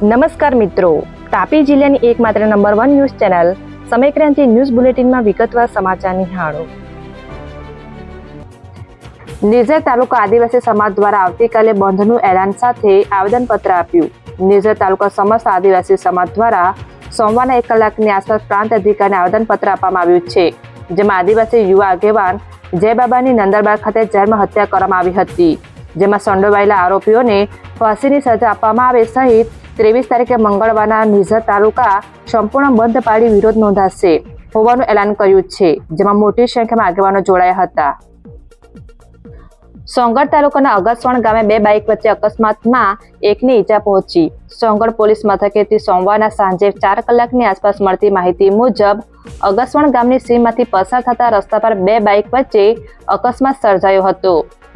નમસ્કાર મિત્રો. તાપી જિલ્લાની એકમાત્ર number one news channel Samaykranti news બુલેટિનમાં વિગતવાર સમાચાર નિહાળો નિર્જર તાલુકા આદિવાસી સમાજ દ્વારા આવતીકાલે બંધનું એલાન સાથે આવેદનપત્ર આપ્યું. નિર્જર તાલુકા સમસ્ત આદિવાસી સમાજ દ્વારા સોમવારના એક કલાકની આસપાસ પ્રાંત અધિકારીને આવેદનપત્ર આપવામાં આવ્યું છે, જેમાં આદિવાસી યુવા આગેવાન જયબાબાની નંદરબાર ખાતે જન્મ હત્યા કરવામાં આવી હતી, જેમાં સંડોવાયેલા આરોપીઓને ફાંસીની સજા આપવામાં આવે સહિત ત્રેવીસ તારીખે મંગળવારના નિઝર તાલુકા સંપૂર્ણ બંધ પાડી વિરોધ નોંધાશે હોવાનું એલાન કર્યું છે, જેમાં મોટી સંખ્યામાં આગેવાનો જોડાયા હતા. સોંગઢ તાલુકાના અગસવણ ગામે બે બાઇક વચ્ચે અકસ્માતમાં એકની ઈજા પહોંચી. સોંગઢ પોલીસ મથકેથી સોમવારના સાંજે ચાર કલાકની આસપાસ મળતી માહિતી મુજબ અગસવણ ગામની સીમમાંથી પસાર થતા રસ્તા પર બે બાઇક વચ્ચે અકસ્માત સર્જાયો હતો,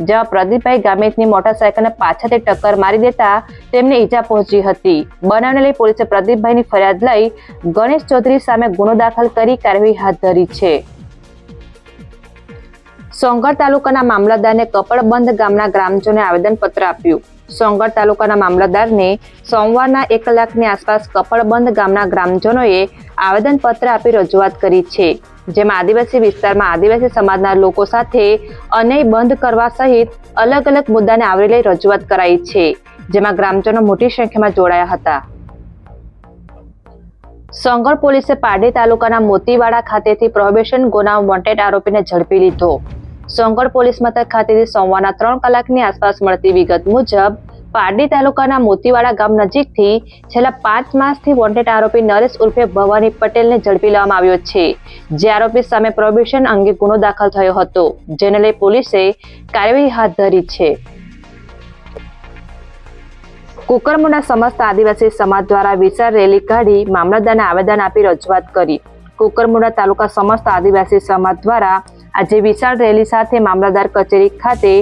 જ્યાં પ્રદીપભાઈ ગામિતની મોટરસાયકલને પાછળથી ટક્કર મારી દેતા તેમને ઈજા પહોંચી હતી. બનાવને લઈ પોલીસે પ્રદીપભાઈની ફરિયાદ લઈ ગણેશ ચૌધરી સામે ગુનો દાખલ કરી કાર્યવાહી હાથ ધરી છે. સોંગર તાલુકાના મામલતદારને કપડબંધ ગામના ગ્રામજનોએ આવેદનપત્ર આપ્યું. સોંગઢ તાલુકાના મામલતદારને સોમવારના એક કલાકની આસપાસ કપડબંધ ગામના ગ્રામજનોએ આવેદનપત્ર આપી રજૂઆત કરી છે, જેમાં આદિવાસી વિસ્તારમાં આદિવાસી સમાજના લોકો સાથે અન્યાય બંધ કરવા સહિત અલગ અલગ મુદ્દાને આવરી લઈ રજૂઆત કરાઈ છે, જેમાં ગ્રામજનો મોટી સંખ્યામાં જોડાયા હતા. સોંગળ પોલીસે પારડી તાલુકાના મોતીવાડા ખાતેથી પ્રોહિબિશન ગુના વોન્ટેડ આરોપીને ઝડપી લીધો. સોંગઢ પોલીસ મથક ખાતેથી સોમવારના ત્રણ કલાકની આસપાસ મળતી વિગત મુજબ, પારડી તાલુકાના મોતીવાડા ગામ નજીકથી છેલ્લા પાંચ માસથી વોન્ટેડ આરોપી નરેશ ઉર્ફે ભવાની પટેલને ઝડપી લેવામાં આવ્યો છે, જે આરોપી સામે પ્રોબેશન અંગે ગુનો દાખલ થયો હતો, જેને લઈ પોલીસે કાર્યવાહી હાથ ધરી છે. કુકરમુના સમસ્ત આદિવાસી સમાજ દ્વારા વિશાળ રેલી કાઢી મામલતદારને આવેદન આપી રજૂઆત કરી. કુકરમુના તાલુકા સમસ્ત આદિવાસી સમાજ દ્વારા આજે વિશાળ રેલી સાથે મામલતદાર કચેરી ખાતે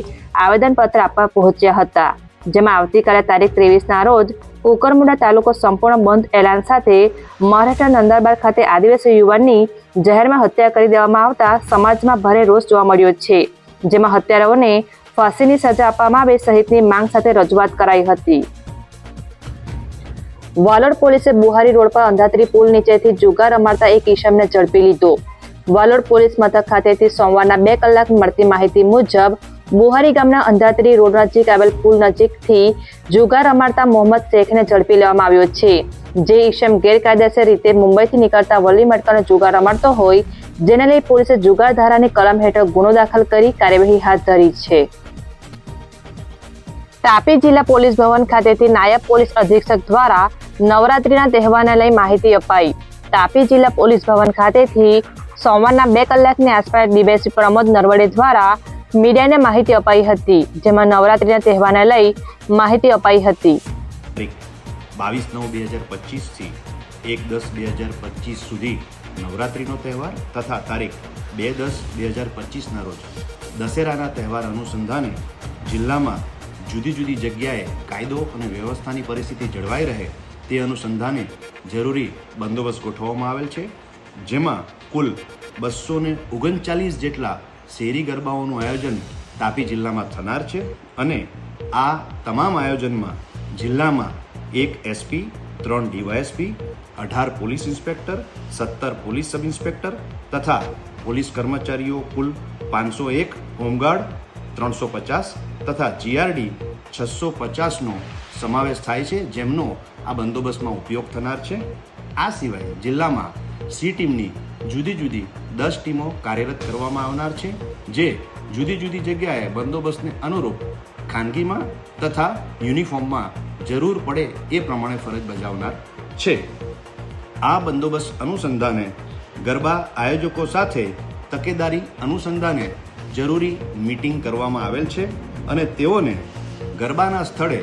આવેદનપત્ર આપવા પહોંચ્યા હતા, જેમાં આવતીકાલે તારીખ ત્રેવીસના રોજ કુકરમુંડા તાલુકો સંપૂર્ણ બંધ એલાન સાથે મહારાષ્ટ્ર નંદરબાર ખાતે આદિવાસી યુવાનની જાહેરમાં હત્યા કરી દેવામાં આવતા સમાજમાં ભારે રોષ જોવા મળ્યો છે, જેમાં હત્યારાઓને ફાંસીની સજા આપવામાં આવે સહિતની માંગ સાથે રજૂઆત કરાઈ હતી. વાલોડ પોલીસે બુહારી રોડ પર અંધાત્રી પુલ નીચેથી જુગાર રમાડતા એક ઈશમને ઝડપી લીધો. વાલોડ પોલીસ મથક ખાતેથી સોમવારના બે કલાક મળતી માહિતી મુજબ, બોહારી ગામના અંધાત્રી રોડ નજીક આવેલ પુલ નજીકથી જુગાર રમાડતા મોહમ્મદ શેખને ઝડપી લેવામાં આવ્યો છે. જે ઈશમ ગેરકાયદેસર રીતે મુંબઈથી નીકળતા વલ્લી મટકાનો જુગાર રમાડતો હોય, જેને લઈ પોલીસે જુગાર ધારાની કલમ હેઠળ ગુનો દાખલ કરી કાર્યવાહી હાથ ધરી છે. તાપી જિલ્લા પોલીસ ભવન ખાતેથી નાયબ પોલીસ અધિક્ષક દ્વારા નવરાત્રીના તહેવારને લઈ માહિતી અપાઈ. તાપી જિલ્લા પોલીસ ભવન ખાતેથી સોમવારના બે કલાકની આસપાસ ડીવાયસપી પ્રમોદ નરવડે દ્વારા મીડિયાને માહિતી અપાઈ હતી, જેમાં નવરાત્રીના તહેવારને લઈ માહિતી અપાઈ હતી. બાવીસ નવ બે હજાર પચીસથી એક દસ બે હજાર પચીસ સુધી નવરાત્રિનો તહેવાર તથા તારીખ બે દસ બે હજાર પચીસના રોજ દશેરાના તહેવાર અનુસંધાને જિલ્લામાં જુદી જુદી જગ્યાએ કાયદો અને વ્યવસ્થાની પરિસ્થિતિ જળવાઈ રહે તે અનુસંધાને જરૂરી બંદોબસ્ત ગોઠવવામાં આવેલ છે. જેમાં કુલ બસો ને ઓગણચાલીસ જેટલા શેરી ગરબાઓનું આયોજન તાપી જિલ્લામાં થનાર છે અને આ તમામ આયોજનમાં જિલ્લામાં એક એસપી, ત્રણ ડીવાયએસપી, અઢાર પોલીસ ઇન્સ્પેક્ટર, સત્તર પોલીસ સબ ઇન્સ્પેક્ટર તથા પોલીસ કર્મચારીઓ કુલ પાંચસો એક હોમગાર્ડ, ત્રણસો પચાસ તથા જીઆરડી છસો પચાસનો સમાવેશ થાય છે, જેમનો આ બંદોબસ્તમાં ઉપયોગ થનાર છે. આ સિવાય જિલ્લામાં સી ટીમની જુદી જુદી દસ ટીમો કાર્યરત કરવામાં આવનાર છે, જે જુદી જુદી જગ્યાએ બંદોબસ્તને અનુરૂપ ખાનગીમાં તથા યુનિફોર્મમાં જરૂર પડે એ પ્રમાણે ફરજ બજાવનાર છે. આ બંદોબસ્ત અનુસંધાને ગરબા આયોજકો સાથે તકેદારી અનુસંધાને જરૂરી મીટિંગ કરવામાં આવેલ છે અને તેઓને ગરબાના સ્થળે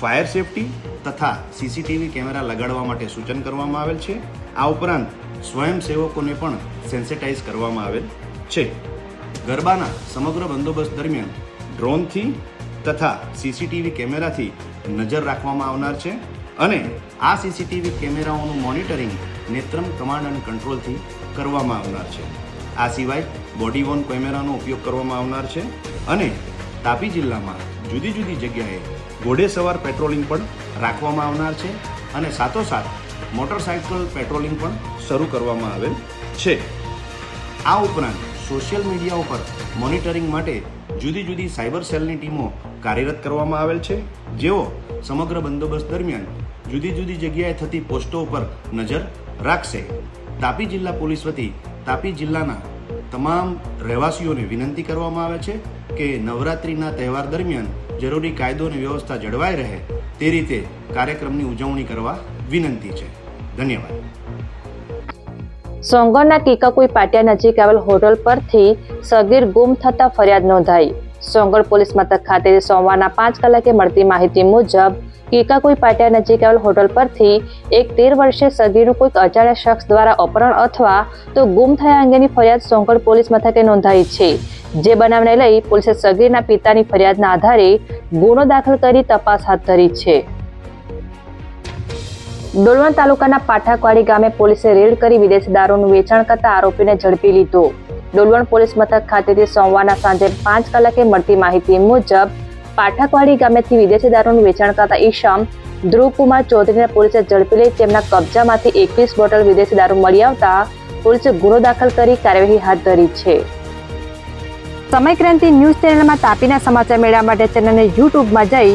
ફાયર સેફટી તથા સીસીટીવી કેમેરા લગાડવા માટે સૂચન કરવામાં આવેલ છે. આ ઉપરાંત સ્વયંસેવકોને પણ સેન્સેટાઇઝ કરવામાં આવેલ છે. ગરબાના સમગ્ર બંદોબસ્ત દરમિયાન ડ્રોનથી તથા સીસીટીવી કેમેરાથી નજર રાખવામાં આવનાર છે અને આ સીસીટીવી કેમેરાઓનું મોનિટરિંગ નેત્રમ કમાન્ડ અને કંટ્રોલથી કરવામાં આવનાર છે. આ સિવાય બોડી વોન કેમેરાનો ઉપયોગ કરવામાં આવનાર છે અને તાપી જિલ્લામાં જુદી જુદી જગ્યાએ ઘોડેસવાર પેટ્રોલિંગ પણ રાખવામાં આવનાર છે અને સાથોસાથ મોટરસાયકલ પેટ્રોલિંગ પણ શરૂ કરવામાં આવેલ છે. આ ઉપરાંત સોશિયલ મીડિયા ઉપર મોનિટરિંગ માટે જુદી જુદી સાયબર સેલની ટીમો કાર્યરત કરવામાં આવેલ છે. જેઓ સમગ્ર બંદોબસ્ત દરમિયાન જુદી જુદી જગ્યાએ થતી પોસ્ટો ઉપર નજર રાખશે. તાપી જિલ્લા પોલીસ વતી તાપી જિલ્લાના તમામ રહેવાસીઓને વિનંતી કરવામાં આવે છે કે નવરાત્રિના તહેવાર દરમિયાન જરૂરી કાયદો અને વ્યવસ્થા જળવાઈ રહે તે રીતે કાર્યક્રમની ઉજવણી કરવા વિનંતી છે. ધન્યવાદ. સોંગણના કીકાકુઈ પાટિયા નજીક આવેલ હોટલ પરથી સગીર ગુમ થતા ફરિયાદ નોંધાઈ. સોંગણ પોલીસ મથક ખાતે સોમવારના પાંચ કલાકે મળતી માહિતી મુજબ કીકાકુઈ પાટિયા નજીક આવેલ હોટલ પરથી એક તેર વર્ષે સગીરનું કોઈક અજાણ્યા શખ્સ દ્વારા અપહરણ અથવા તો ગુમ થયા અંગેની ફરિયાદ સોંગણ પોલીસ મથકે નોંધાઈ છે. જે બનાવને લઈ પોલીસે સગીરના પિતાની ફરિયાદના આધારે ગુનો દાખલ કરી તપાસ હાથ ધરી છે. ડોલવણ તાલુકાના પાઠાકવાડી ગામે પોલીસે રેડ કરી વિદેશી દારૂનું વેચાણ કરતા આરોપીને ઝડપી લીધો. ડોલવણ પોલીસ મથક ખાતેથી સોમવારના સાંજે પાંચ કલાકે મળતી માહિતી મુજબ, પાઠકવાડી ગામેથી વિદેશી દારૂનું વેચાણ કરતા ઈશમ ધ્રુવકુમાર ચૌધરીને પોલીસે ઝડપી લઈ તેમના કબજામાંથી એકવીસ બોટલ વિદેશી દારૂ મળી આવતા પોલીસે ગુનો દાખલ કરી કાર્યવાહી હાથ ધરી છે. સમય ક્રાંતિ ન્યૂઝ ચેનલમાં તાપીના સમાચાર મેળવવા માટે ચેનલને યુટ્યુબમાં જઈ